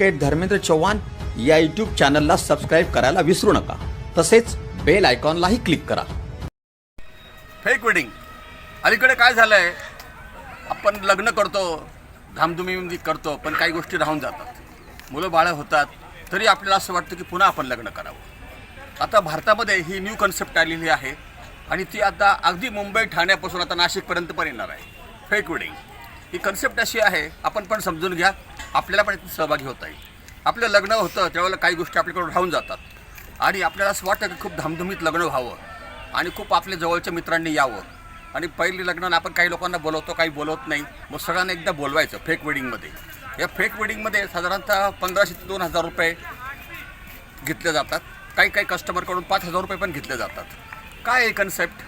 Advocate Dharmendra Chavan या YouTube चॅनलला subscribe करायला विसरू नका. तसेच बेल आयकॉनलाही क्लिक करा. फेक वेडिंग अलीकडे काय झालं आहे आपण लग्न करतो धामधुमी करतो पण काही गोष्टी राहून जातात. मुलं बाळं होतात तरी आपल्याला असं वाटतं की पुन्हा आपण लग्न करावं. आता भारतामध्ये ही न्यू कन्सेप्ट आलेली आहे आणि ती आता अगदी मुंबई ठाण्यापासून आता नाशिकपर्यंत पण येणार आहे. फेक वेडिंग ही कन्सेप्ट अशी आहे आपण पण समजून घ्या आपल्याला पण सहभागी होता येईल. आपलं लग्न होतं त्यावेळेला काही गोष्टी आपल्याकडून राहून जातात. आणि आपल्याला असं वाटतं की खूप धामधुमीत लग्न व्हावं आणि खूप आपल्या जवळच्या मित्रांनी यावं. आणि पहिली लग्नानं आपण काही लोकांना बोलवतो काही बोलवत नाही. मग सगळ्यांना एकदा बोलवायचं फेक वेडिंगमध्ये या फेक वेडिंगमध्ये साधारणतः पंधराशे ते दोन हजार रुपये घेतले जातात. काही काही कस्टमरकडून पाच हजार रुपये पण घेतले जातात. काय आहे कन्सेप्ट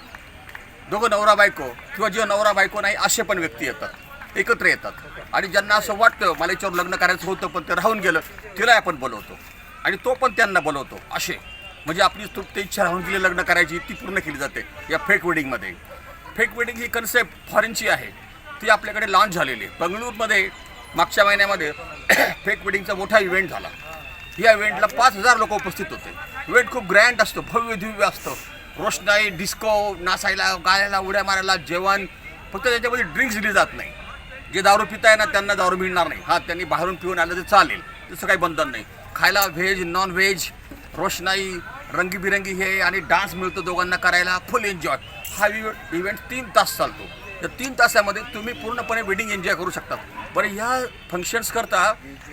दोघं नवरा बायको किंवा जे नवरा बायको नाही असे पण व्यक्ती येतात. एकत्र येतात. आणि ज्यांना असं वाटतं मला याच्यावर लग्न करायचं होतं पण ते राहून गेलं तिला आपण बोलवतो. आणि तो पण त्यांना बोलवतो. असे. म्हणजे आपली तृप्त इच्छा राहून गेली लग्न करायची ती पूर्ण केली जाते या फेक वेडिंगमध्ये फेक वेडिंग ही कन्सेप्ट फॉरेनची आहे. ती आपल्याकडे लॉन्च झालेली आहे. बंगळूरमध्ये मागच्या महिन्यामध्ये फेक वेडिंगचा मोठा इव्हेंट झाला. या इव्हेंटला पाच हजार लोक उपस्थित होते. इव्हेंट खूप ग्रँड असतो भव्य दिव्य असतं. रोषणाई डिस्को नाचायला गायला उड्या मारायला जेवण. फक्त त्याच्यामध्ये ड्रिंक्स दिली जात नाही. जे दारू पिताय ना त्यांना दारू मिळणार नाही. हा त्यांनी बाहेरून पिऊन आलं तर चालेल. तसं काही बंधन नाही. खायला व्हेज नॉन व्हेज रोषणाई रंगीबिरंगी हे आणि डान्स मिळतो दोघांना करायला. फुल एन्जॉय हा इव्हेंट तीन तास चालतो. तर तीन तासामध्ये तुम्ही पूर्णपणे वेडिंग एन्जॉय करू शकता. बरं ह्या फंक्शन्स करता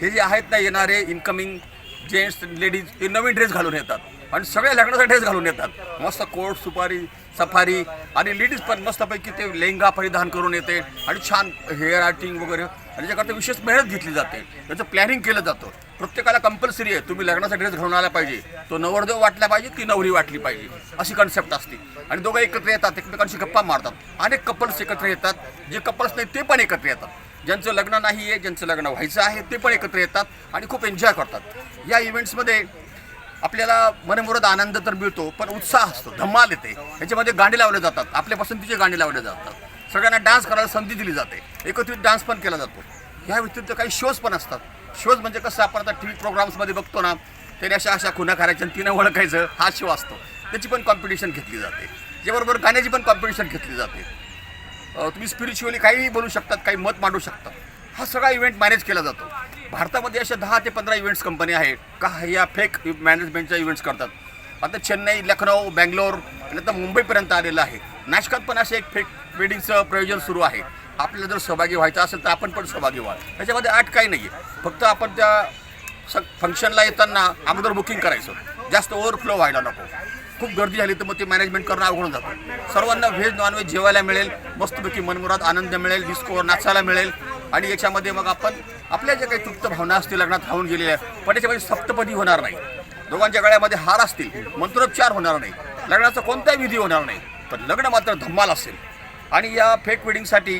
हे जे आहेत ना येणारे इन्कमिंग जेंट्स लेडीज हे नवीन ड्रेस घालून येतात. आणि सगळ्या लग्नासाठीच घालून येतात. मस्त कोट सुपारी सफारी आणि लेडीज पण मस्तपैकी ते लेहंगा परिधान करून येते आणि छान हेअर आर्टिंग वगैरे. आणि त्याच्याकरता विशेष मेहनत घेतली जाते. त्याचं प्लॅनिंग केलं जातं. प्रत्येकाला कंपल्सरी आहे तुम्ही लग्नाचा ड्रेस घालून आला पाहिजे. तो नवरदेव वाटला पाहिजे ती नवरी वाटली पाहिजे. अशी कन्सेप्ट असते. आणि दोघं एकत्र येतात एकमेकांशी गप्पा मारतात. अनेक कपल्स एकत्र येतात. जे कपल्स नाही ते पण एकत्र येतात. ज्यांचं लग्न नाही आहे ज्यांचं लग्न व्हायचं आहे ते पण एकत्र येतात आणि खूप एन्जॉय करतात. या इव्हेंट्समध्ये आपल्याला मनमुराद आनंद तर मिळतो पण उत्साह असतो धमाल येते. याच्यामध्ये गाणी लावले जातात आपल्या पसंतीचे गाणी लावले जातात. सगळ्यांना डान्स करायला संधी दिली जाते. एकत्रित डान्स पण केला जातो. ह्या व्यतिरिक्त काही शोज पण असतात. शोज म्हणजे कसं आपण आता टी व्ही प्रोग्राम्समध्ये बघतो ना त्याने अशा अशा खुना करायच्या आणि तिनं ओळखायचं हा शो असतो. त्याची पण कॉम्पिटिशन घेतली जाते. त्याबरोबर गाण्याची पण कॉम्पिटिशन घेतली जाते. तुम्ही स्पिरिच्युअली काहीही बोलू शकतात काही मत मांडू शकतात. हा सगळा इव्हेंट मॅनेज केला जातो. भारतामध्ये अशा दहा ते पंधरा इव्हेंट्स कंपनी आहेत का या फेक मॅनेजमेंटच्या इव्हेंट्स करतात. आता चेन्नई लखनौ बँगलोर आणि आता मुंबईपर्यंत आलेलं आहे. नाशकात पण असे एक फेक वेडिंगचं प्रयोजन सुरू आहे. आपल्याला जर सहभागी व्हायचं असेल तर आपण पण सहभागी व्हा त्याच्यामध्ये आठ काही नाही आहे फक्त आपण त्या स फंक्शनला येताना अगोदर बुकिंग करायचं. जास्त ओव्हरफ्लो व्हायला नको. खूप गर्दी झाली तर मग ते मॅनेजमेंट करणं अवघड जातं. सर्वांना व्हेज नॉनव्हेज जेवायला मिळेल मस्तपैकी मनमुरात आनंद मिळेल डिस्को नाचायला मिळेल आणि याच्यामध्ये मग आपण आपल्या ज्या काही तृप्त भावना असतील लग्नात राहून गेलेल्या पण त्याच्यामध्ये सप्तपदी होणार नाही. दोघांच्या गळ्यामध्ये हार असतील मंत्रोच्चार होणार नाही. लग्नाचा कोणताही विधी होणार नाही. पण लग्न मात्र धम्माल असेल. आणि या फेक वेडिंगसाठी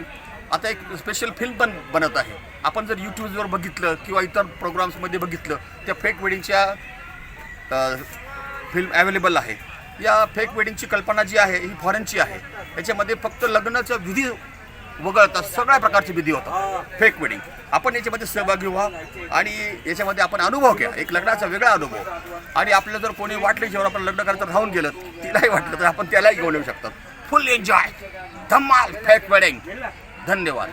आता एक स्पेशल फिल्म पण बनत आहे. आपण जर यूट्यूबवर बघितलं किंवा इतर प्रोग्राम्समध्ये बघितलं त्या फेक वेडिंगच्या फिल्म अवेलेबल आहे. या फेक वेडिंगची कल्पना जी आहे ही फॉरेनची आहे. याच्यामध्ये फक्त लग्नाचा विधी वगळता सगळ्या प्रकारची विधी होतात फेक वेडिंग आपण याच्यामध्ये सहभागी व्हा आणि याच्यामध्ये आपण अनुभव घ्या. एक लग्नाचा वेगळा अनुभव. आणि आपल्याला जर कोणी वाटले जेव्हा आपण लग्न करायचं राहून गेलं तिलाही वाटलं तर आपण त्यालाही घेऊन येऊ शकतात. फुल एन्जॉय धम्माल फेक वेडिंग धन्यवाद.